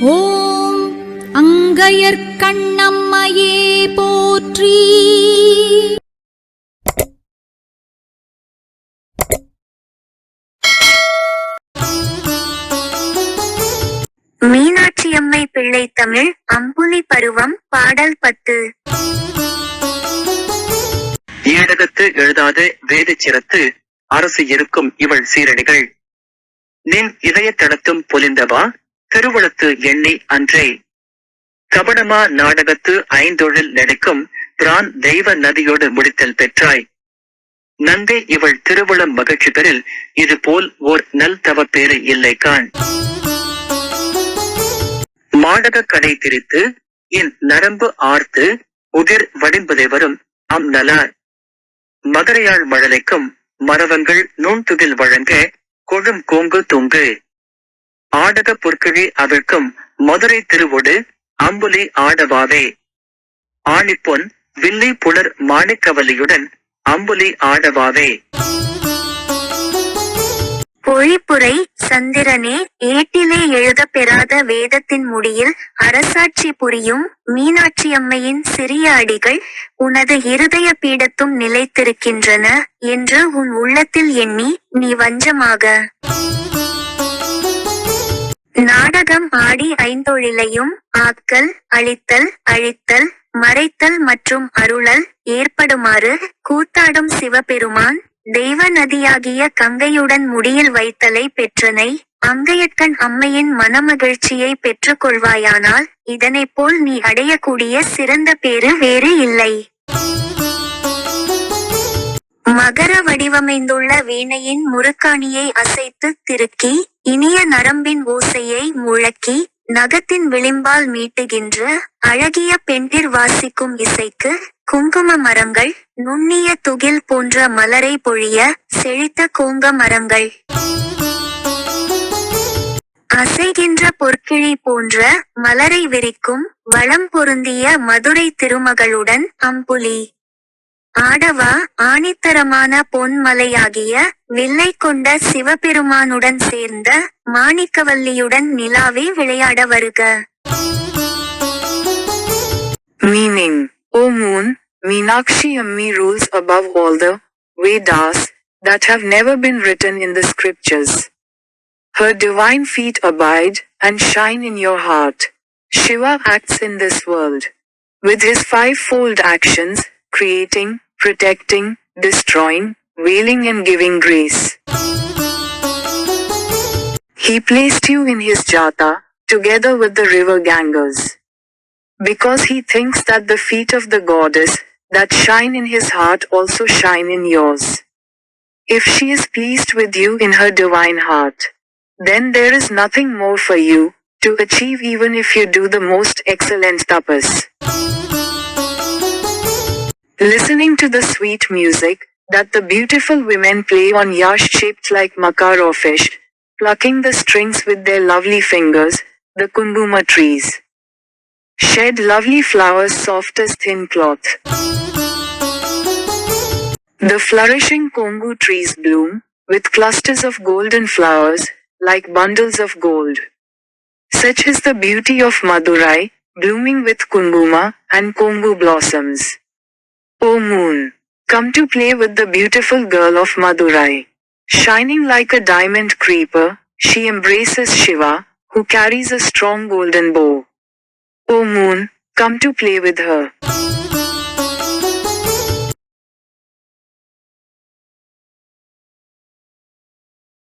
ஓம் அங்கையர்க்கண்ணம்மையே போற்றி. மீனாட்சியம்மை பிள்ளை தமிழ் அம்புலி பருவம் பாடல் பத்து. ஏடகத்து எழுதாத வேதச் சிரத்து அரசு இருக்கும் இவள் சீரடிகள் நின் இதய தடத்தும் பொலிந்தவா? திருவளத்து எண்ணி அன்றே. கபடமா நாடகத்து ஐந்தொழில் நடிக்கும் பிரான் தெய்வ நதியோடு முடித்தல் பெற்றாய். நந்தி இவள் திருவளம் மகிழ்ச்சி பெறில் இது போல் ஓர் நல் தவப்பேறு இல்லை காண். மாடக கடை திரித்து என் நரம்பு ஆர்த்து உதிர் வடிம்பதை வரும் அம் நலார். மதுரையாள் மழலைக்கும் மரவங்கள் நுண்துகில் வழங்க கொழும் கோங்கு தொங்கு. ஆடக பொற்கிழி அவிழ்க்கும் மதுரை திருவொடு அம்புலி ஆடவாவே. ஆணிப்பொன் வில்லி புலர் மாணிக்கவலியுடன் அம்புலி ஆடவாவே. பொழிப்புரை சந்திரனே ஏட்டிலே எழுதப் பெறாத வேதத்தின் முடியில் அரசாட்சி புரியும் மீனாட்சியம்மையின் சிறிய அடிகள் உனது இருதய பீடத்தும் நிலைத்திருக்கின்றன என்று உன் உள்ளத்தில் எண்ணி நீ வஞ்சமாக. நாடகம் ஆடி ஐந்தொழிலையும் ஆக்கல் அழித்தல் அழித்தல் மறைத்தல் மற்றும் அருளல் ஏற்படுமாறு கூத்தாடும் சிவபெருமான் தெய்வ நதியாகிய கங்கையுடன் முடியில் வைத்தலை பெற்றனை அங்கையக்கன் அம்மையின் மனமகிழ்ச்சியை பெற்றுக் கொள்வாயானால் இதனைப் போல் நீ அடையக்கூடிய சிறந்த பேறு வேறு இல்லை. மகர வடிவமைந்துள்ள வீணையின் முறுக்காணியை அசைத்து திருக்கி இனிய நரம்பின் ஓசையை முழக்கி நகத்தின் விளிம்பால் மீட்டுகின்ற அழகிய பெண்டிர் வாசிக்கும் இசைக்கு குங்கும மரங்கள் நுண்ணிய துகில் போன்ற மலரை பொழிய செழித்த கோங்க மரங்கள். அசைகின்ற பொற்கிழி போன்ற மலரை விரிக்கும் வளம் பொருந்திய மதுரை திருமகளுடன் அம்புலி. ஆடவா ஆணித்தரமான பொன்மலையாகிய வில்லை கொண்ட சிவபெருமானுடன் சேர்ந்த மாணிக்கவல்லியுடன் நிலாவே விளையாட வருக Meaning, O moon, Meenakshi Ammi rules above all the Vedas that have never been written in the scriptures. Her divine feet abide and shine in your heart. Shiva acts in this world. With his fivefold actions, creating, protecting, destroying, veiling and giving grace. He placed you in his jata, together with the river Ganges. Because he thinks that the feet of the goddess, that shine in his heart also shine in yours. If she is pleased with you in her divine heart, then there is nothing more for you to achieve even if you do the most excellent tapas. Listening to the sweet music that the beautiful women play on yash shaped like makar or fish, plucking the strings with their lovely fingers, the kunduma trees shed lovely flowers soft as thin cloth. The flourishing Kongu trees bloom, with clusters of golden flowers, like bundles of gold. Such is the beauty of Madurai, blooming with Kunguma and Kongu blossoms. O moon, come to play with the beautiful girl of Madurai. Shining like a diamond creeper, she embraces Shiva, who carries a strong golden bow. O moon, come to play with her.